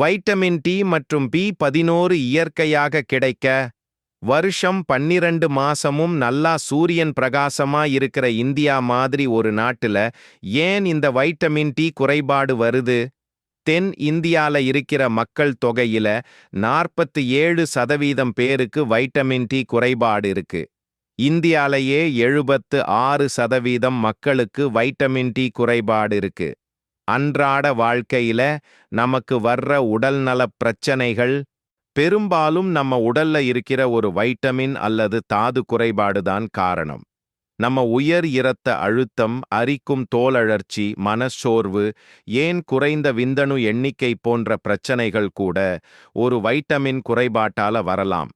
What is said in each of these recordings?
Vitamin D மற்றும் B பதினோரு இயற்கையாக கிடைக்க வருஷம் பன்னிரண்டு மாசமும் நல்லா சூரியன் பிரகாசமா இருக்கிற இந்தியா மாதிரி ஒரு நாட்டுல ஏன் இந்த வைட்டமின் டி குறைபாடு வருது? தென் இந்தியால இருக்கிற மக்கள் தொகையில நாற்பத்தி ஏழு சதவீதம் பேருக்கு வைட்டமின் டி குறைபாடு இருக்கு. இந்தியாலேயே எழுபத்து ஆறு சதவீதம் மக்களுக்கு வைட்டமின் டி குறைபாடு இருக்கு. அன்றாட வாழ்க்கையில நமக்கு வர்ற உடல்நலப் பிரச்சனைகள் பெரும்பாலும் நம்ம உடல்ல இருக்கிற ஒரு வைட்டமின் அல்லது தாது குறைபாடுதான் காரணம். நம்ம உயர் இரத்த அழுத்தம் அரிக்கும் தோலழற்சி மனச்சோர்வு ஏன் குறைந்த விந்தணு எண்ணிக்கை போன்ற பிரச்சனைகள் கூட ஒரு வைட்டமின் குறைபாட்டால வரலாம்.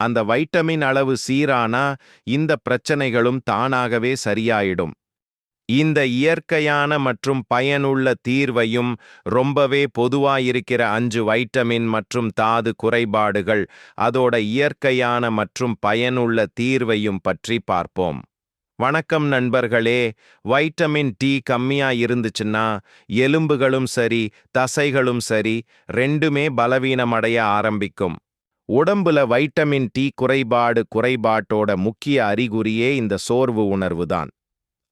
அந்த வைட்டமின் அளவு சீரானா இந்த பிரச்சனைகளும் தானாகவே சரியாயிடும். இந்த இயற்கையான மற்றும் பயனுள்ள தீர்வையும் ரொம்பவே பொதுவாயிருக்கிற அஞ்சு வைட்டமின் மற்றும் தாது குறைபாடுகள் அதோட இயற்கையான மற்றும் பயனுள்ள தீர்வையும் பற்றி பார்ப்போம். வணக்கம் நண்பர்களே. வைட்டமின் டி கம்மியா இருந்துச்சுன்னா எலும்புகளும் சரி தசைகளும் சரி ரெண்டுமே பலவீனமடைய ஆரம்பிக்கும். உடம்புல வைட்டமின் டி குறைபாடு குறைபாட்டோட முக்கிய அறிகுறியே இந்த சோர்வு உணர்வுதான்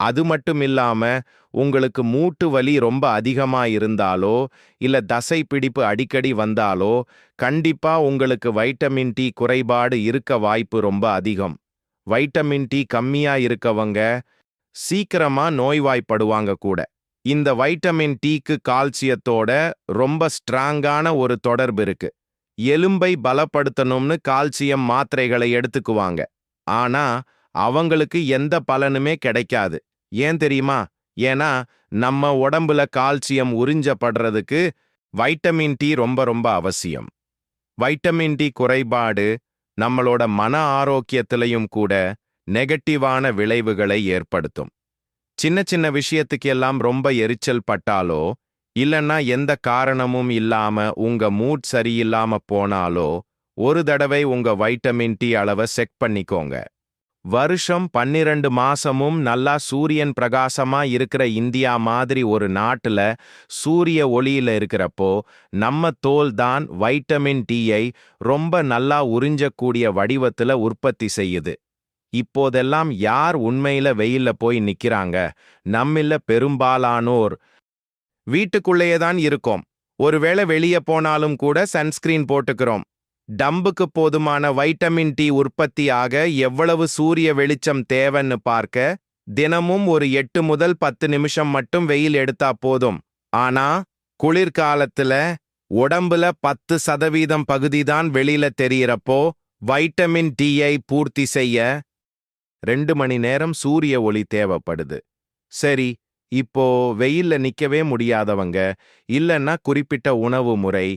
அது மட்டும் இல்லாம உங்களுக்கு மூட்டு வலி ரொம்ப அதிகமா இருந்தாலோ இல்ல தசை பிடிப்பு அடிக்கடி வந்தாலோ கண்டிப்பா உங்களுக்கு வைட்டமின் டி குறைபாடு இருக்க வாய்ப்பு ரொம்ப அதிகம். வைட்டமின் டி கம்மியா இருக்கவங்க சீக்கிரமா நோய்வாய்ப்படுவாங்க கூட. இந்த வைட்டமின் டிக்கு கால்சியத்தோட ரொம்ப ஸ்ட்ராங்கான ஒரு தொடர்பு இருக்கு. எலும்பை பலப்படுத்தணும்னு கால்சியம் மாத்திரைகளை எடுத்துக்குவாங்க. ஆனா அவங்களுக்கு எந்த பலனுமே கிடைக்காது. ஏன் தெரியுமா? ஏன்னா நம்ம உடம்புல கால்சியம் உறிஞ்சப்படுறதுக்கு வைட்டமின் டி ரொம்ப ரொம்ப அவசியம். வைட்டமின் டி குறைபாடு நம்மளோட மன ஆரோக்கியத்திலையும் கூட நெகட்டிவான விளைவுகளை ஏற்படுத்தும். சின்ன சின்ன விஷயத்துக்கு எல்லாம் ரொம்ப எரிச்சல் பட்டாலோ இல்லைன்னா எந்த காரணமும் இல்லாம உங்க மூட் சரியில்லாம போனாலோ ஒரு தடவை உங்க வைட்டமின் டி அளவை செக் பண்ணிக்கோங்க. வருஷம் பன்னிரண்டு மாசமும் நல்லா சூரியன் பிரகாசமா இருக்கிற இந்தியா மாதிரி ஒரு நாட்டுல சூரிய ஒளியில இருக்கிறப்போ நம்ம தோல் தான் வைட்டமின் டியை ரொம்ப நல்லா உறிஞ்சக்கூடிய வடிவத்துல உற்பத்தி செய்யுது. இப்போதெல்லாம் யார் உண்மையில வெயில்ல போய் நிக்கிறாங்க? நம்மில்ல பெரும்பாலானோர். வீட்டுக்குள்ளேயே தான் இருக்கோம். ஒருவேளை வெளியே போனாலும் கூட சன்ஸ்கிரீன் போட்டுக்கிறோம். டம்புக்கு போதுமான வைட்டமின் டி உற்பத்தியாக எவ்வளவு சூரிய வெளிச்சம் தேவைன்னு பார்க்க தினமும் ஒரு எட்டு முதல் பத்து நிமிஷம் மட்டும் வெயில் எடுத்தா போதும். ஆனா குளிர்காலத்துல உடம்புல பத்து சதவீதம் பகுதிதான் வெளியில தெரியறப்போ வைட்டமின் டியை பூர்த்தி செய்ய ரெண்டு மணி நேரம் சூரிய ஒளி தேவைப்படுது. சரி இப்போ வெயில்ல நிக்கவே முடியாதவங்க இல்லைன்னா குறிப்பிட்ட உணவு முறை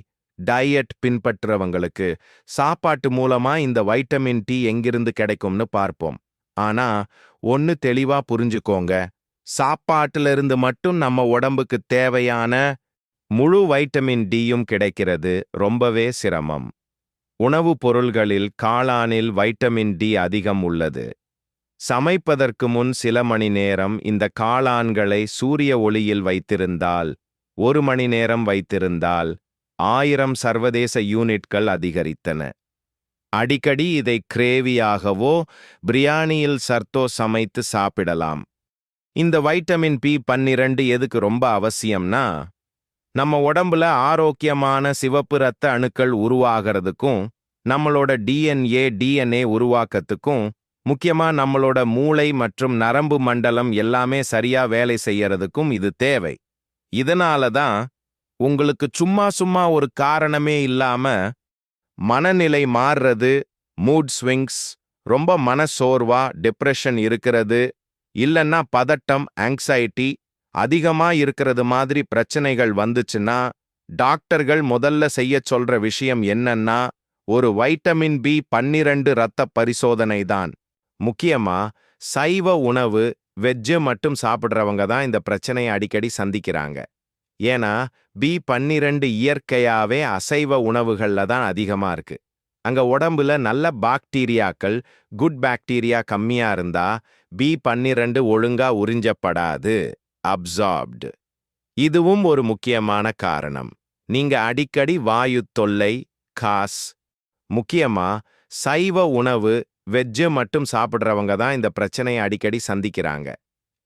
டயட் பின்பற்றுறவங்களுக்கு சாப்பாட்டு மூலமா இந்த வைட்டமின் டி எங்கிருந்து கிடைக்கும்னு பார்ப்போம். ஆனா ஒன்னு தெளிவா புரிஞ்சுக்கோங்க. சாப்பாட்டுல இருந்து மட்டும் நம்ம உடம்புக்கு தேவையான முழு வைட்டமின் டியும் கிடைக்கிறது ரொம்பவே சிரமம். உணவுப் பொருள்களில் காளானில் வைட்டமின் டி அதிகம் உள்ளது. சமைப்பதற்கு முன் சில மணி நேரம் இந்த காளான்களை சூரிய ஒளியில் வைத்திருந்தால் ஒரு மணி நேரம் வைத்திருந்தால் ஆயிரம் சர்வதேச யூனிட்கள் அதிகரித்தன. அடிக்கடி இதை கிரேவியாகவோ பிரியாணியில் சர்த்தோ சமைத்து சாப்பிடலாம். இந்த வைட்டமின் பி பன்னிரண்டு எதுக்கு ரொம்ப அவசியம்னா நம்ம உடம்புல ஆரோக்கியமான சிவப்பு ரத்த அணுக்கள் உருவாகிறதுக்கும் நம்மளோட டிஎன்ஏ டிஎன்ஏ உருவாக்கத்துக்கும் முக்கியமா நம்மளோட மூளை மற்றும் நரம்பு மண்டலம் எல்லாமே சரியா வேலை செய்யறதுக்கும் இது தேவை. இதனால தான் உங்களுக்கு சும்மா சும்மா ஒரு காரணமே இல்லாம மனநிலை மாறுறது மூட் ஸ்விங்ஸ் ரொம்ப மனசோர்வா டிப்ரெஷன் இருக்கிறது இல்லைன்னா பதட்டம் ஆங்ஸைட்டி அதிகமா இருக்கிறது மாதிரி பிரச்சனைகள் வந்துச்சுன்னா டாக்டர்கள் முதல்ல செய்ய சொல்ற விஷயம் என்னன்னா ஒரு வைட்டமின் பி பன்னிரண்டு இரத்த பரிசோதனை தான். முக்கியமா சைவ உணவு வெஜ்ஜு மட்டும் சாப்பிட்றவங்க தான் இந்த பிரச்சனையை அடிக்கடி சந்திக்கிறாங்க. ஏன்னா பி பன்னிரண்டு இயற்கையாவே அசைவ உணவுகள்ல தான் அதிகமா இருக்கு. அங்க உடம்புல நல்ல பாக்டீரியாக்கள் குட் பாக்டீரியா கம்மியா இருந்தா பி பன்னிரண்டு ஒழுங்கா உறிஞ்சப்படாது அப்சார்ப்டு. இதுவும் ஒரு முக்கியமான காரணம். நீங்க அடிக்கடி வாயு தொல்லை காஸ் முக்கியமா சைவ உணவு வெஜ்ஜு மட்டும் சாப்பிடுறவங்க தான் இந்த பிரச்சனையை அடிக்கடி சந்திக்கிறாங்க.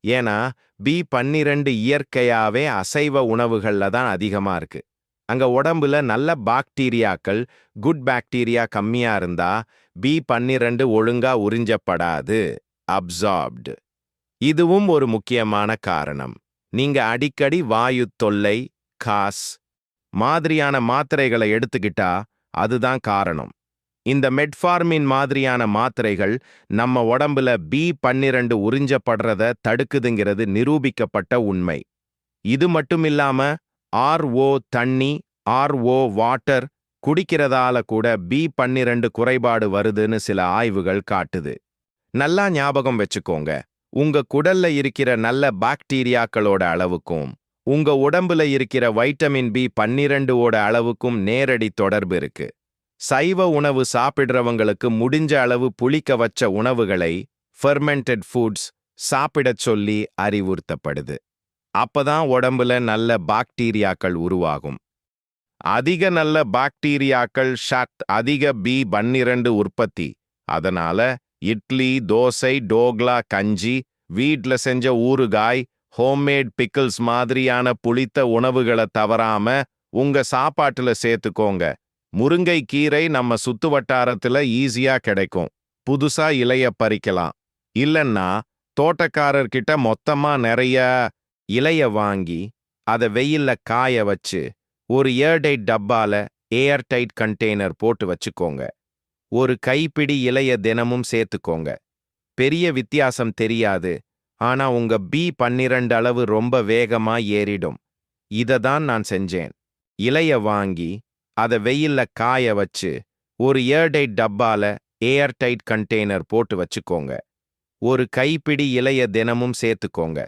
ஏன்னா பி பன்னிரண்டு இயற்கையாவே அசைவ உணவுகள்ல தான் அதிகமா இருக்கு. அங்க உடம்புல நல்ல பாக்டீரியாக்கள் குட் பாக்டீரியா கம்மியா இருந்தா பி பன்னிரண்டு ஒழுங்கா உறிஞ்சப்படாது அப்சார்ப்டு. இதுவும் ஒரு முக்கியமான காரணம். நீங்க அடிக்கடி வாயு தொல்லை காஸ் மாதிரியான மாத்திரைகளை எடுத்துக்கிட்டா அதுதான் காரணம். இந்த மெட்ஃபார்மின் மாதிரியான மாத்திரைகள் நம்ம உடம்புல பி பன்னிரண்டு உறிஞ்சப்படுறத தடுக்குதுங்கிறது நிரூபிக்கப்பட்ட உண்மை. இது மட்டும் இல்லாம ஆர்ஓ தண்ணி ஆர்ஓ வாட்டர் குடிக்கிறதால கூட பி பன்னிரண்டு குறைபாடு வருதுன்னு சில ஆய்வுகள் காட்டுது. நல்லா ஞாபகம் வச்சுக்கோங்க. உங்க குடல்ல இருக்கிற நல்ல பாக்டீரியாக்களோட அளவுக்கும் உங்க உடம்புல இருக்கிற வைட்டமின் பி பன்னிரண்டுவோட அளவுக்கும் நேரடி தொடர்பு இருக்கு. சைவ உணவு சாப்பிடுறவங்களுக்கு முடிஞ்ச அளவு புளிக்க வச்ச உணவுகளை ஃபெர்மெண்டட் ஃபுட்ஸ் சாப்பிடச் சொல்லி அறிவுறுத்தப்படுது. அப்பதான் உடம்புல நல்ல பாக்டீரியாக்கள் உருவாகும். அதிக நல்ல பாக்டீரியாக்கள் ஷாத் அதிக பி பன்னிரண்டு உற்பத்தி. அதனால இட்லி தோசை டோக்லா கஞ்சி வீட்ல செஞ்ச ஊறுகாய் ஹோம்மேட் பிக்கிள்ஸ் மாதிரியான புளித்த உணவுகளை தவறாம உங்க சாப்பாட்டுல சேர்த்துக்கோங்க. முருங்கை கீரை நம்ம சுத்து வட்டாரத்துல ஈஸியா கிடைக்கும். புதுசா இலைய பறிக்கலாம். இல்லன்னா தோட்டக்காரர்கிட்ட மொத்தமா நிறைய இலைய வாங்கி அதை வெயில்ல காய வச்சு ஒரு ஏர்டைட் டப்பால ஏர்டைட் கண்டெய்னர் போட்டு வச்சுக்கோங்க. ஒரு கைப்பிடி இலைய தினமும் சேர்த்துக்கோங்க. பெரிய வித்தியாசம் தெரியாது ஆனா உங்க பி பன்னிரண்டு அளவு ரொம்ப வேகமா ஏறிடும். இதை தான் நான் செஞ்சேன். இலைய வாங்கி அதை வெயில்ல காய வச்சு ஒரு ஏர்டைட் டப்பால ஏர்டைட் கண்டெய்னர் போட்டு வச்சுக்கோங்க. ஒரு கைப்பிடி இலைய தினமும் சேர்த்துக்கோங்க.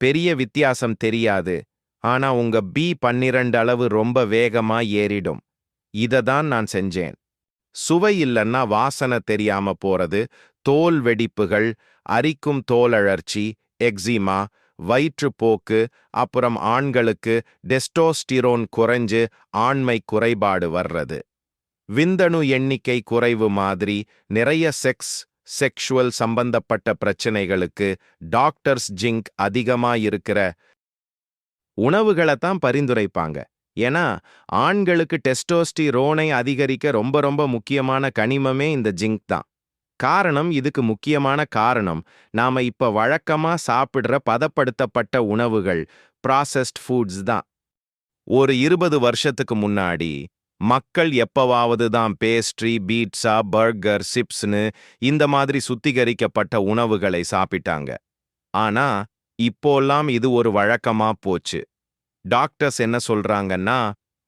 பெரிய வித்தியாசம் தெரியாது ஆனா உங்க பி பன்னிரண்டு அளவு ரொம்ப வேகமா ஏறிடும். இதை தான் நான் செஞ்சேன். சுவை இல்லைன்னா வாசனை தெரியாம போறது தோல் வெடிப்புகள் அரிக்கும் தோலழற்சி எக்ஸிமா வயிற்றுப்போக்கு அப்புறம் ஆண்களுக்கு டெஸ்டோஸ்டிரோன் குறைஞ்சு ஆண்மை குறைபாடு வர்றது. விந்தணு எண்ணிக்கை குறைவு மாதிரி நிறைய செக்ஸ் செக்ஷுவல் சம்பந்தப்பட்ட பிரச்சனைகளுக்கு டாக்டர்ஸ் ஜிங்க் அதிகமா இருக்கிற உணவுகளை தான் பரிந்துரைப்பாங்க. ஏன்னா ஆண்களுக்கு டெஸ்டோஸ்டிரோனை அதிகரிக்க ரொம்ப ரொம்ப முக்கியமான கனிமமே இந்த ஜிங்க் தான். காரணம் இதுக்கு முக்கியமான காரணம். நாம இப்ப வழக்கமா சாப்பிடுற பதப்படுத்தப்பட்ட உணவுகள் ப்ராசஸ்ட் ஃபுட்ஸ் தான். ஒரு இருபது வருஷத்துக்கு முன்னாடி மக்கள் எப்பவாவது தான் பேஸ்ட்ரி பீட்சா பர்கர் சிப்ஸ்னு இந்த மாதிரி சுத்திகரிக்கப்பட்ட உணவுகளை சாப்பிட்டாங்க. ஆனா இப்போல்லாம் இது ஒரு வழக்கமா போச்சு. டாக்டர்ஸ் என்ன சொல்றாங்கன்னா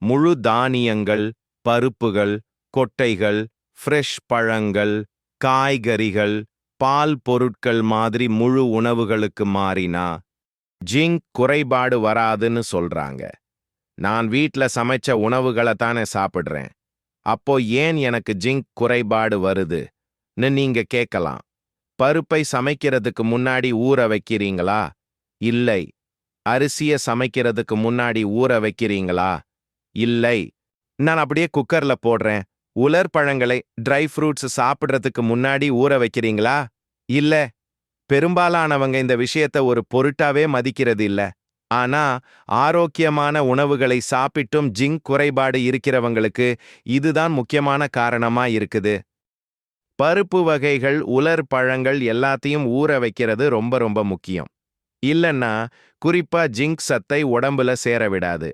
முழு தானியங்கள் பருப்புகள் கொட்டைகள் ஃப்ரெஷ் பழங்கள் காய்கறிகள் பால் பொருட்கள் மாதிரி முழு உணவுகளுக்கு மாறினா ஜிங்க் குறைபாடு வராதுன்னு சொல்றாங்க. நான் வீட்ல சமைச்ச உணவுகளை தானே சாப்பிடுறேன். அப்போ ஏன் எனக்கு ஜிங்க் குறைபாடு வருதுன்னு நீங்க கேட்கலாம். பருப்பை சமைக்கிறதுக்கு முன்னாடி ஊற வைக்கிறீங்களா? இல்லை. அரிசிய சமைக்கிறதுக்கு முன்னாடி ஊற வைக்கிறீங்களா? இல்லை. நான் அப்படியே குக்கர்ல போடுறேன். உலர் பழங்களை ட்ரை ஃப்ரூட்ஸ் சாப்பிட்றதுக்கு முன்னாடி ஊற வைக்கிறீங்களா? இல்ல. பெரும்பாலானவங்க இந்த விஷயத்த ஒரு பொருட்டாவே மதிக்கிறது இல்ல. ஆனா ஆரோக்கியமான உணவுகளை சாப்பிட்டும் ஜிங்க் குறைபாடு இருக்கிறவங்களுக்கு இதுதான் முக்கியமான காரணமா இருக்குது. பருப்பு வகைகள் உலர் பழங்கள் எல்லாத்தையும் ஊற வைக்கிறது ரொம்ப ரொம்ப முக்கியம். இல்லன்னா குறிப்பா ஜிங்க் சத்தை உடம்புல சேர விடாது.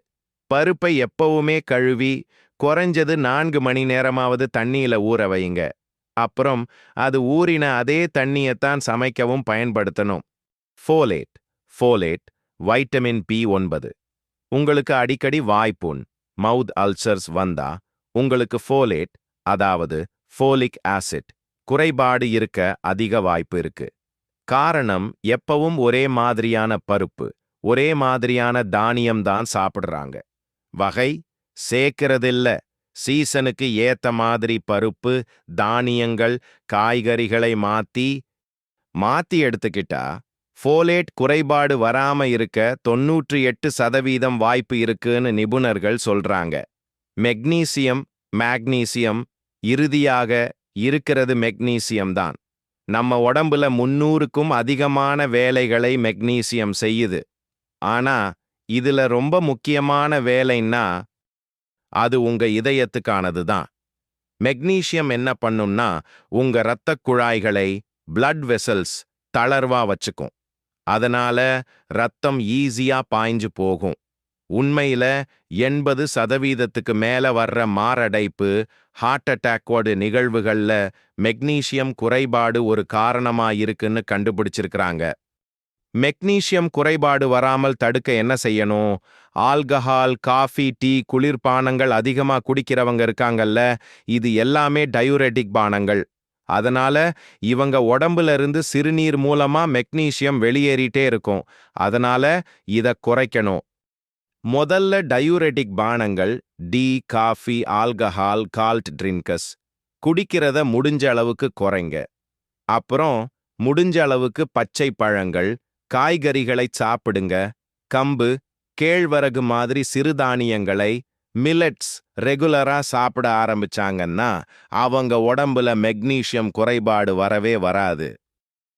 பருப்பை எப்பவுமே கழுவி குறைஞ்சது நான்கு மணி நேரமாவது தண்ணியில ஊற வைங்க அப்புறம் அது ஊறின அதே தண்ணியைத்தான் சமைக்கவும் பயன்படுத்தணும். ஃபோலேட் ஃபோலேட் வைட்டமின் பி ஒன்பது. உங்களுக்கு அடிக்கடி வாய்ப்புண் மவுத் அல்சர்ஸ் வந்தா உங்களுக்கு ஃபோலேட் அதாவது ஃபோலிக் ஆசிட் குறைபாடு இருக்க அதிக வாய்ப்பு இருக்கு. காரணம் எப்பவும் ஒரே மாதிரியான பருப்பு ஒரே மாதிரியான தானியம் தான் சாப்பிடுறாங்க. வகை சேர்க்கறதில்ல. சீசனுக்கு ஏத்த மாதிரி பருப்பு தானியங்கள் காய்கறிகளை மாத்தி மாத்தி எடுத்துக்கிட்டா ஃபோலேட் குறைபாடு வராம இருக்க தொன்னூற்றி எட்டு சதவீதம் வாய்ப்பு இருக்குன்னு நிபுணர்கள் சொல்றாங்க. மெக்னீசியம் மேக்னீசியம் இறுதியாக இருக்கிறது மெக்னீசியம் தான். நம்ம உடம்புல முன்னூறுக்கும் அதிகமான வேலைகளை மெக்னீசியம் செய்யுது. ஆனா இதுல ரொம்ப முக்கியமான வேலைன்னா அது உங்க இதயத்துக்கானது தான் மெக்னீசியம் என்ன பண்ணும்னா உங்க இரத்தக் குழாய்களை பிளட் வெசல்ஸ் தளர்வா வச்சுக்கும். அதனால ரத்தம் ஈஸியா பாய்ஞ்சு போகும். உண்மையில எண்பது சதவீதத்துக்கு மேல வர்ற மாரடைப்பு ஹார்ட் அட்டாக்கோட நிகழ்வுகள்ல மெக்னீசியம் குறைபாடு ஒரு காரணமா இருக்குன்னு கண்டுபிடிச்சிருக்கிறாங்க. மெக்னீசியம் குறைபாடு வராமல் தடுக்க என்ன செய்யணும்? ஆல்கஹால் காஃபி டீ குளிர்பானங்கள் அதிகமா குடிக்கிறவங்க இருக்காங்கல்ல இது எல்லாமே டயூரெட்டிக் பானங்கள். அதனால இவங்க உடம்புல இருந்து சிறுநீர் மூலமா மெக்னீசியம் வெளியேறிட்டே இருக்கும். அதனால இத குறைக்கணும். முதல்ல டயூரெட்டிக் பானங்கள் tea coffee alcohol cold drinks குடிக்கிறத முடிஞ்ச அளவுக்கு குறைங்க. அப்புறம் முடிஞ்ச அளவுக்கு பச்சை பழங்கள் காய்கறிகளை சாப்பிடுங்க. கம்பு கேழ்வரகு மாதிரி சிறுதானியங்களை மில்லட்ஸ் ரெகுலரா சாப்பிட ஆரம்பிச்சாங்கன்னா அவங்க உடம்புல மெக்னீசியம் குறைபாடு வரவே வராது.